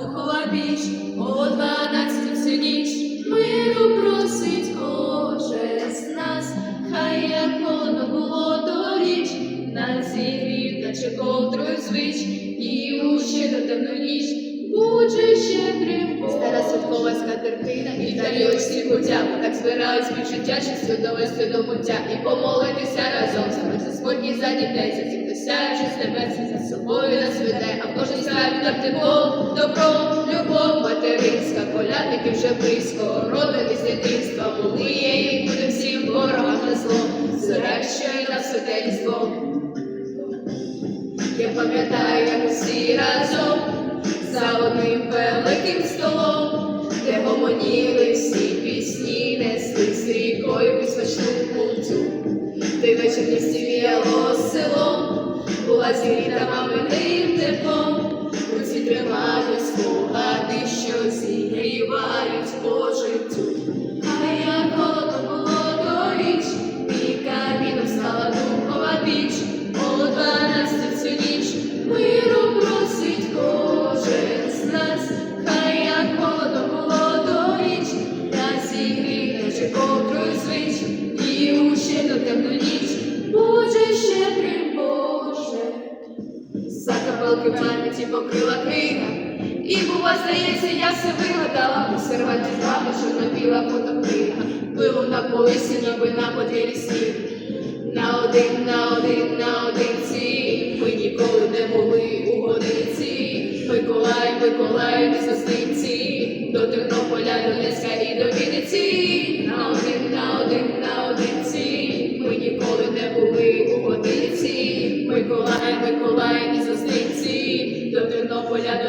стала духова біч, о дванадцятій всю ніч. Миру просить кожен з нас, хай як воно було торіч, нас зігрів, наче ковдрою звич, і ще до темну ніч, будь щедрим Стара святкова скатертина і тарілочці пуття, так збирають співчуття, щастю довести до пуття. І помолитися разом, за за дітей, за хто сяючи з небес, за собою нас веде, а в кожній справі там тепло, добро, любов, материнська, колядники вже близько, родини з дитинства, були і буде всім ворогам на зло, зоря, що й на святенство. Я пам'ятаю, як усі разом за одним великим столом, де гомоніли всі пісні, несли з рікою пісочну культю. Той вечір зігріта маминим теплом, руці тримають спогади, що зігрівають по життю. А як голодно було і каміном стала духова піч, о дванадцяту всю ніч миру просить кожен з нас, хай як холодно нас зігрів, наче ковдрою звич, і у ще до темну ніч, Боже щедрий Боже. Капелки пам'яті покрила книга. І бува, здається, я все вигадала. У серванті з вами чорно-біла фотокнига. Пилу на полисі, ніби на подвір'ї сніг. На один, на один, на одинці. Ми ніколи не були у годинці. Миколай, Миколай, не застинці. До Тернополя, до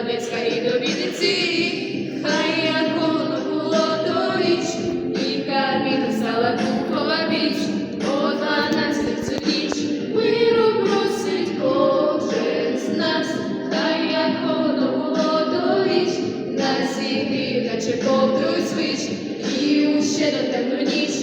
Донецька до Вінниці. Хай як голодно було торіч, і камінь стала духова біч. О дванадцяту цю ніч миру просить кожен з нас, хай як холодно було торіч, нас зігрів, наче ковдрою звич, і у ще до темну ніч